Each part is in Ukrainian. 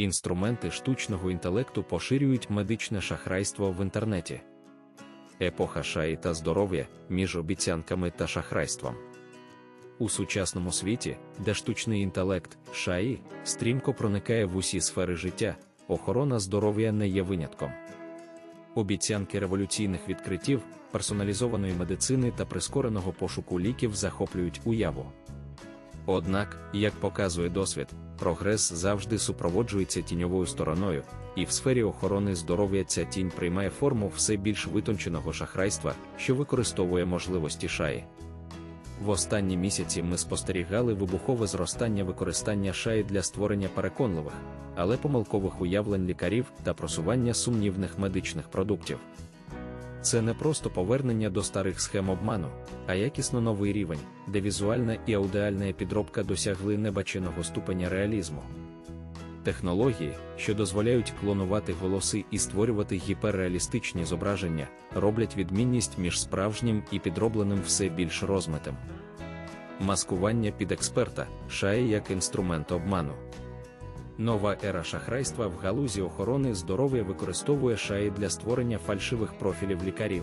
Інструменти штучного інтелекту поширюють медичне шахрайство в інтернеті. Епоха шаї та здоров'я між обіцянками та шахрайством. У сучасному світі, де штучний інтелект шаї стрімко проникає в усі сфери життя, охорона здоров'я не є винятком. Обіцянки революційних відкриттів, персоналізованої медицини та прискореного пошуку ліків захоплюють уяву. Однак, як показує досвід, прогрес завжди супроводжується тіньовою стороною, і в сфері охорони здоров'я ця тінь приймає форму все більш витонченого шахрайства, що використовує можливості шаї. В останні місяці ми спостерігали вибухове зростання використання шаї для створення переконливих, але помилкових уявлень лікарів та просування сумнівних медичних продуктів. Це не просто повернення до старих схем обману, а якісно новий рівень, де візуальна і аудіальна підробка досягли небаченого ступеня реалізму. Технології, що дозволяють клонувати голоси і створювати гіперреалістичні зображення, роблять відмінність між справжнім і підробленим все більш розмитим. Маскування під експерта шає як інструмент обману. Нова ера шахрайства в галузі охорони здоров'я використовує шаї для створення фальшивих профілів лікарів.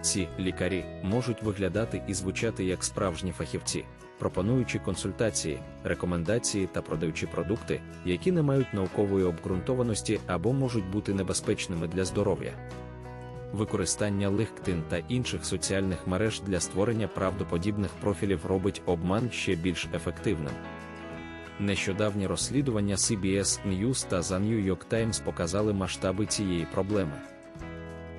Ці лікарі можуть виглядати і звучати як справжні фахівці, пропонуючи консультації, рекомендації та продаючи продукти, які не мають наукової обґрунтованості або можуть бути небезпечними для здоров'я. Використання LinkedIn та інших соціальних мереж для створення правдоподібних профілів робить обман ще більш ефективним. Нещодавні розслідування CBS News та The New York Times показали масштаби цієї проблеми.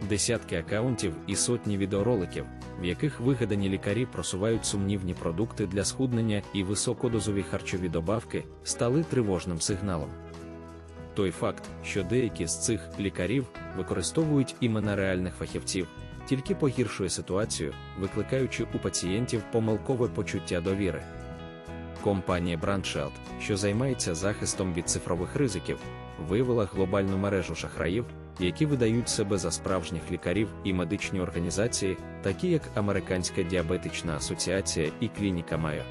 Десятки акаунтів і сотні відеороликів, в яких вигадані лікарі просувають сумнівні продукти для схуднення і високодозові харчові добавки, стали тривожним сигналом. Той факт, що деякі з цих лікарів використовують імена реальних фахівців, тільки погіршує ситуацію, викликаючи у пацієнтів помилкове почуття довіри. Компанія Brandshield, що займається захистом від цифрових ризиків, виявила глобальну мережу шахраїв, які видають себе за справжніх лікарів і медичні організації, такі як Американська діабетична асоціація і клініка Майо.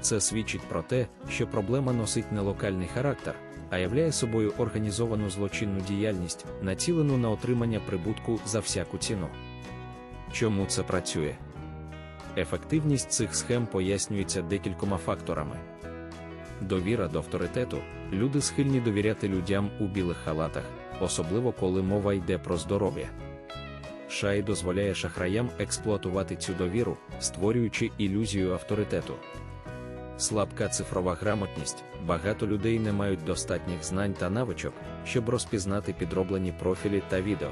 Це свідчить про те, що проблема носить не локальний характер, а являє собою організовану злочинну діяльність, націлену на отримання прибутку за всяку ціну. Чому це працює? Ефективність цих схем пояснюється декількома факторами. Довіра до авторитету, люди схильні довіряти людям у білих халатах, особливо коли мова йде про здоров'я. Шай дозволяє шахраям експлуатувати цю довіру, створюючи ілюзію авторитету. Слабка цифрова грамотність, багато людей не мають достатніх знань та навичок, щоб розпізнати підроблені профілі та відео.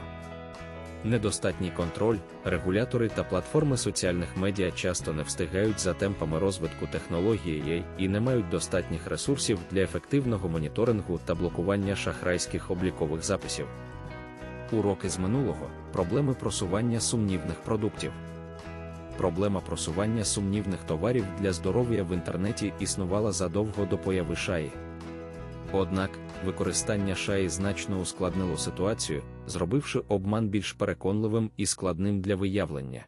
Недостатній контроль, регулятори та платформи соціальних медіа часто не встигають за темпами розвитку технології і не мають достатніх ресурсів для ефективного моніторингу та блокування шахрайських облікових записів. Уроки з минулого проблеми просування сумнівних продуктів. Проблема просування сумнівних товарів для здоров'я в інтернеті існувала задовго до появи шаї. Однак, використання шаї значно ускладнило ситуацію, зробивши обман більш переконливим і складним для виявлення.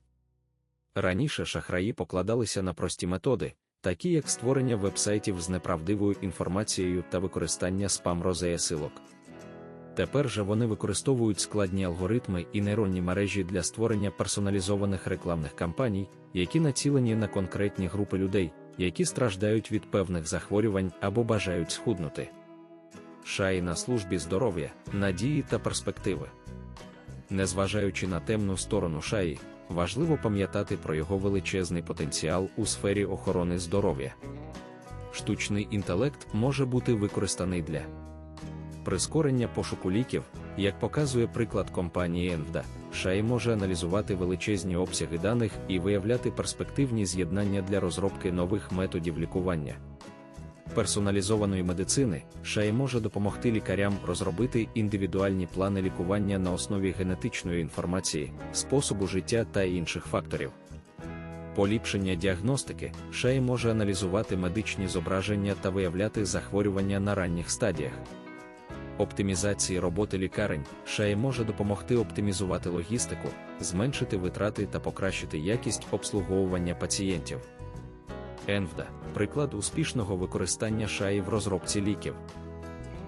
Раніше шахраї покладалися на прості методи, такі як створення вебсайтів з неправдивою інформацією та використання спам розеясилок. Тепер же вони використовують складні алгоритми і нейронні мережі для створення персоналізованих рекламних кампаній, які націлені на конкретні групи людей, які страждають від певних захворювань або бажають схуднути. Шаї на службі здоров'я, надії та перспективи. Незважаючи на темну сторону шаї, важливо пам'ятати про його величезний потенціал у сфері охорони здоров'я. Штучний інтелект може бути використаний для прискорення пошуку ліків, як показує приклад компанії Envda, Шай може аналізувати величезні обсяги даних і виявляти перспективні з'єднання для розробки нових методів лікування. Персоналізованої медицини Шай може допомогти лікарям розробити індивідуальні плани лікування на основі генетичної інформації, способу життя та інших факторів. Поліпшення діагностики Шай може аналізувати медичні зображення та виявляти захворювання на ранніх стадіях оптимізації роботи лікарень, шай може допомогти оптимізувати логістику, зменшити витрати та покращити якість обслуговування пацієнтів. Енвда приклад успішного використання шаї в розробці ліків.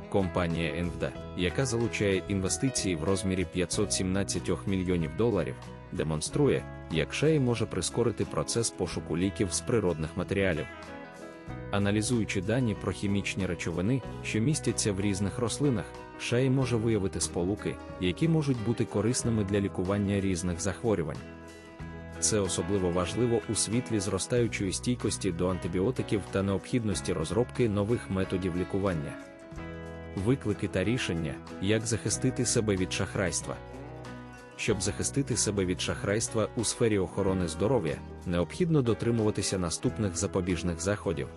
Компанія НВДА, яка залучає інвестиції в розмірі 517 мільйонів доларів, демонструє, як шеї може прискорити процес пошуку ліків з природних матеріалів. Аналізуючи дані про хімічні речовини, що містяться в різних рослинах, шеї може виявити сполуки, які можуть бути корисними для лікування різних захворювань. Це особливо важливо у світлі зростаючої стійкості до антибіотиків та необхідності розробки нових методів лікування. Виклики та рішення, як захистити себе від шахрайства. Щоб захистити себе від шахрайства у сфері охорони здоров'я, необхідно дотримуватися наступних запобіжних заходів.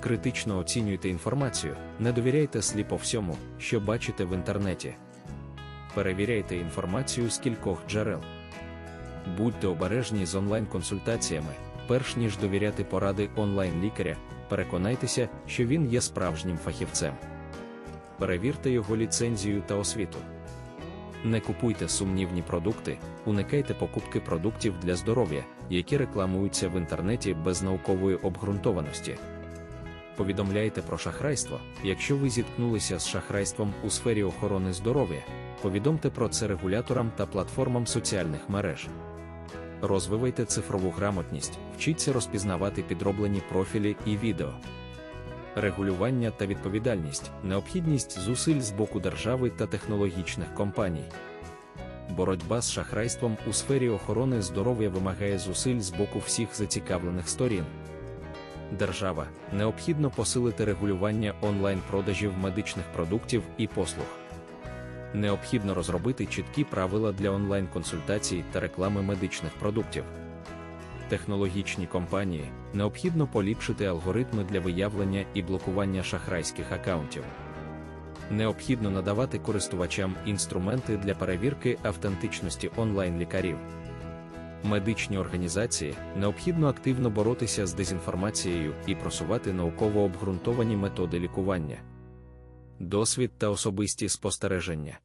Критично оцінюйте інформацію, не довіряйте сліпо всьому, що бачите в інтернеті. Перевіряйте інформацію з кількох джерел. Будьте обережні з онлайн-консультаціями, перш ніж довіряти поради онлайн-лікаря, переконайтеся, що він є справжнім фахівцем. Перевірте його ліцензію та освіту. Не купуйте сумнівні продукти, уникайте покупки продуктів для здоров'я, які рекламуються в інтернеті без наукової обґрунтованості. Повідомляйте про шахрайство, якщо ви зіткнулися з шахрайством у сфері охорони здоров'я, повідомте про це регуляторам та платформам соціальних мереж. Розвивайте цифрову грамотність, вчіться розпізнавати підроблені профілі і відео. Регулювання та відповідальність, необхідність зусиль з боку держави та технологічних компаній. Боротьба з шахрайством у сфері охорони здоров'я вимагає зусиль з боку всіх зацікавлених сторін. Держава необхідно посилити регулювання онлайн-продажів медичних продуктів і послуг. Необхідно розробити чіткі правила для онлайн-консультацій та реклами медичних продуктів. Технологічні компанії необхідно поліпшити алгоритми для виявлення і блокування шахрайських акаунтів. Необхідно надавати користувачам інструменти для перевірки автентичності онлайн-лікарів. Медичні організації необхідно активно боротися з дезінформацією і просувати науково обґрунтовані методи лікування. Досвід та особисті спостереження.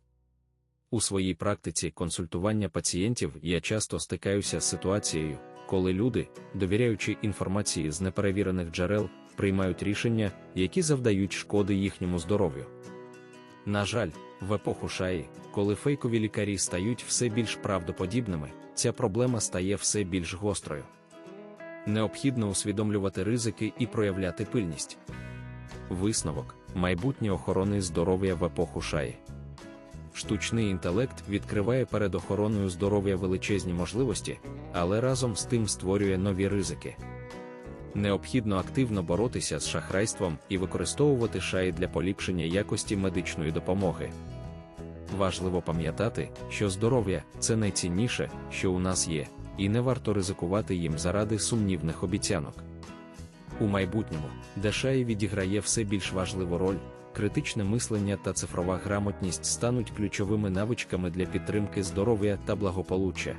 У своїй практиці консультування пацієнтів я часто стикаюся з ситуацією, коли люди, довіряючи інформації з неперевірених джерел, приймають рішення, які завдають шкоди їхньому здоров'ю. На жаль, в епоху шаї, коли фейкові лікарі стають все більш правдоподібними, ця проблема стає все більш гострою. Необхідно усвідомлювати ризики і проявляти пильність. Висновок майбутнє охорони здоров'я в епоху шаї. Штучний інтелект відкриває перед охороною здоров'я величезні можливості, але разом з тим створює нові ризики. Необхідно активно боротися з шахрайством і використовувати шаї для поліпшення якості медичної допомоги. Важливо пам'ятати, що здоров'я це найцінніше, що у нас є, і не варто ризикувати їм заради сумнівних обіцянок. У майбутньому, де шаї відіграє все більш важливу роль, критичне мислення та цифрова грамотність стануть ключовими навичками для підтримки здоров'я та благополуччя.